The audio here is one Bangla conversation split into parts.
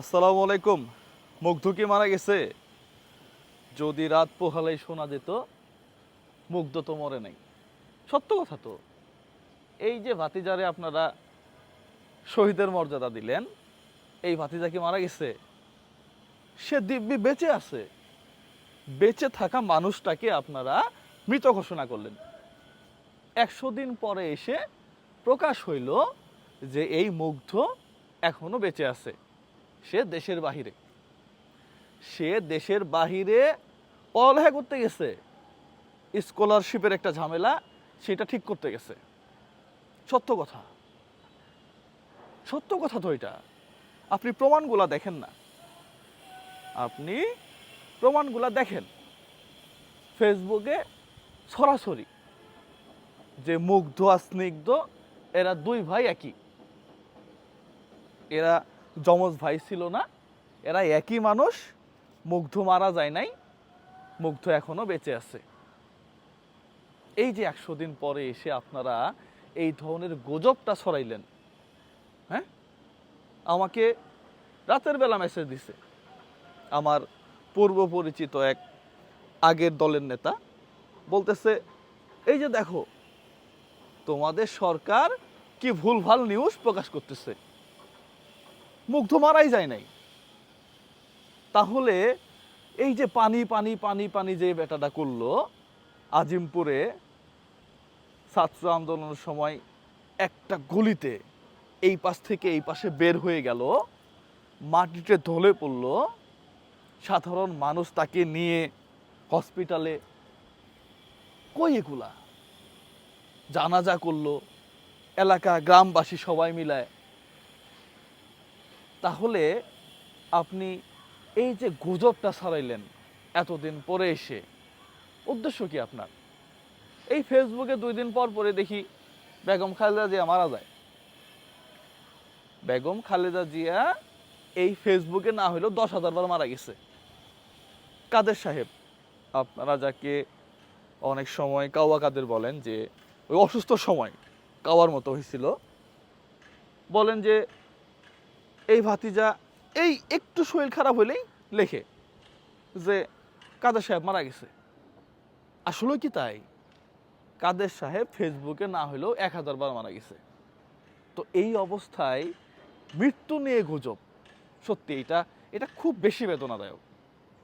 আসসালামু আলাইকুম। মুগ্ধ কি মারা গেছে। যদি রাত পোহালেই শোনা যেত, মুগ্ধ তো মরে নাই। সত্য কথা তো। এই যে ভাতিজারে আপনারা শহীদের মর্যাদা দিলেন, এই ভাতিজা কি মারা গেছে? সে দিব্যি বেঁচে আছে। বেঁচে থাকা মানুষটাকে আপনারা মৃত ঘোষণা করলেন। একশো দিন পরে এসে প্রকাশ হইল যে এই মুগ্ধ এখনও বেঁচে আছে। সে দেশের বাহিরে। সে দেশের বাহিরে পড়ালেখা করতে গেছে। স্কলারশিপের একটা ঝামেলা, সেটা ঠিক করতে গেছে। সত্য কথা। সত্য কথা তো এটা। আপনি প্রমাণগুলা দেখেন না। আপনি প্রমাণগুলা দেখেন। ফেসবুকে সরাসরি যে মুগ্ধ আর স্নিগ্ধ, এরা দুই ভাই একই। এরা যমজ ভাই ছিল না, এরা একই মানুষ, মুগ্ধ মারা যায় নাই, মুগ্ধ এখনও বেঁচে আছে। এই যে একশো দিন পরে এসে আপনারা এই ধরনের গুজবটা ছড়াইলেন হ্যাঁ? আমাকে রাতের বেলা মেসেজ দিছে। আমার পূর্ব পরিচিত এক আগের দলের নেতা বলতেছে, এই যে দেখো, তোমাদের সরকার কি ভুলভাল নিউজ প্রকাশ করতেছে? মুগ্ধ মারাই যায় নাই। তাহলে এই যে পানি পানি পানি পানি যে বেটাটা করল, আজিমপুরে ছাত্র আন্দোলনের সময় একটা গলিতে এই পাশ থেকে এই পাশে বের হয়ে গেল, মাটিতে ঢলে পড়ল, সাধারণ মানুষ তাকে নিয়ে হসপিটালে কই এগুলা? জানাজা করল, এলাকা, গ্রামবাসী সবাই মিলায় তাহলে আপনি এই যে গুজবটা ছড়াইলেন এতদিন পরে এসে, উদ্দেশ্য কি আপনার? এই ফেসবুকে দুই দিন পর পরে দেখি বেগম খালেদা জিয়া মারা যায়। বেগম খালেদা জিয়া এই ফেসবুকে না হলেও দশ হাজার বার মারা গেছে। কাদের সাহেব? আপনারা যাকে অনেক সময় কাওয়া কাদের বলেন যে, ওই অসুস্থ সময় কাওয়ার মতো হয়েছিল, বলেন যে এই ভাতিজা এই একটু শরীর খারাপ হলেই লেখে যে কাদের সাহেব মারা গেছে। আসলে কি তাই? কাদের সাহেব ফেসবুকে না হলেও এক হাজার বার মারা গেছে। তো এই অবস্থায় মৃত্যু নিয়ে গুজব। সত্যি এটা এটা খুব বেশি বেদনাদায়ক।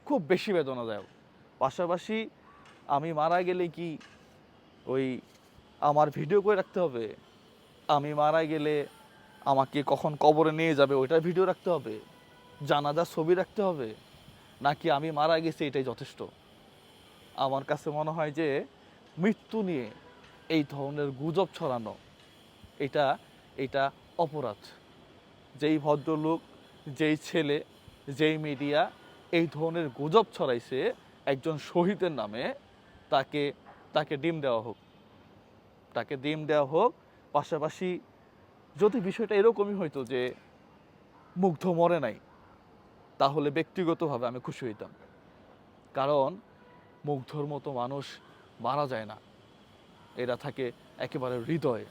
খুব বেশি বেদনাদায়ক। পাশাপাশি আমি মারা গেলে কি ওই আমার ভিডিও করে রাখতে হবে? আমি মারা গেলে আমাকে কখন কবরে নিয়ে যাবে, ওইটার ভিডিও রাখতে হবে। জানাজার ছবি রাখতে হবে। নাকি আমি মারা গেছি, এটাই যথেষ্ট। আমার কাছে মনে হয় যে, মৃত্যু নিয়ে এই ধরনের গুজব ছড়ানো, এটা এটা অপরাধ। যেই ভদ্রলোক, যেই ছেলে, যেই মিডিয়া এই ধরনের গুজব ছড়াইছে, একজন শহীদের নামে তাকে তাকে ডিম দেওয়া হোক। তাকে ডিম দেওয়া হোক, পাশাপাশি যদি বিষয়টা এরকমই হইতো যে মুগ্ধ মরে নাই, তাহলে ব্যক্তিগতভাবে আমি খুশি হইতাম। কারণ মুগ্ধর মতো মানুষ মারা যায় না। এরা থাকে একেবারে হৃদয়ে।